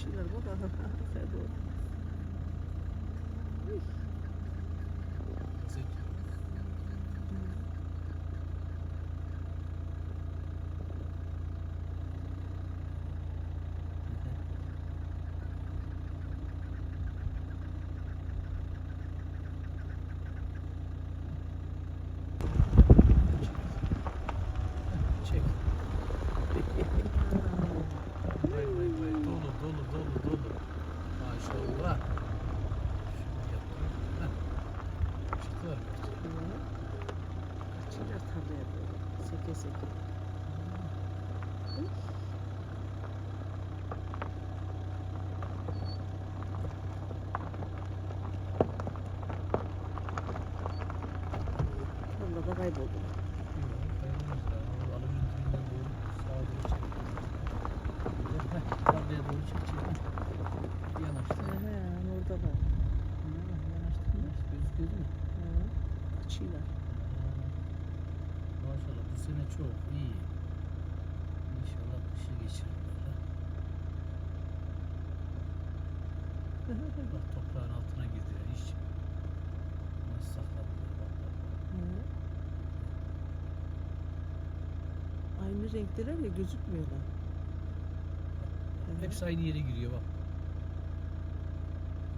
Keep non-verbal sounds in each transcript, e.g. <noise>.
gatilho agora. <laughs> Você é doido. Ui. Chega. <laughs> Soğuğa. Çıkıyor. Kaçıncı tarla yapıyor? Seke seke. Valla da kayboldu. Değil mi? He. Kaçıyorlar. Maşallah bu sene çok iyi. İnşallah kışı geçirirler. Bak toprağın altına girdiler hiç. Nasıl sakladılar bak bak. bak. He. Aynı renkteler ya gözükmüyorlar. He. Hepsi aynı yere giriyor bak.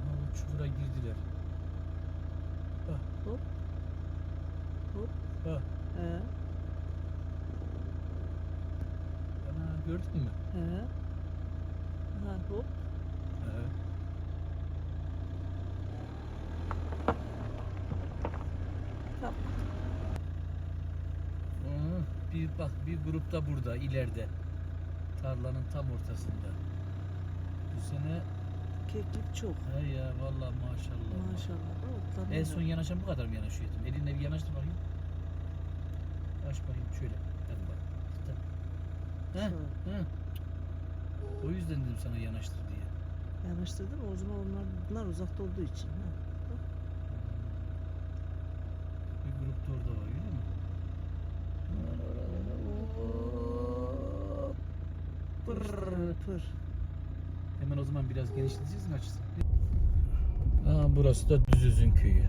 Ama bu çukura girdiler. Bak Hop. Bak. He. Ana gördün mü? He. Ha hop. Evet. Tamam. Aa, bir bak bir grup da burada ileride. Tarlanın tam ortasında. Bu sene Keklik çok. he ya vallahi maşallah. Maşallah. En son yanaşan bu kadar mı yanaşıyor? Elinle bir yanaştır bakayım. Aç bakayım şöyle. Hadi bak. Tut. He, he. O yüzden dedim sana yanaştır diye. Yanaştırdım o zaman onlar bunlar uzakta olduğu için. Ha. Bir grup da orada var görüyor musun? Pır pır. Hemen o zaman biraz genişleteceğiz mi açısını? Aa, burası da Düzözün köyü.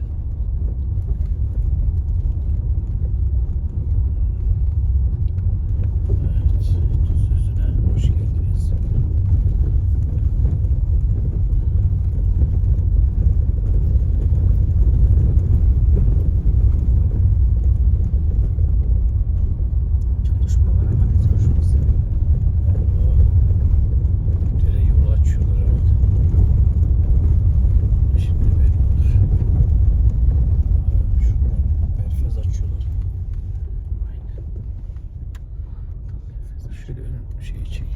Şöyle ön şeyi çekeyim.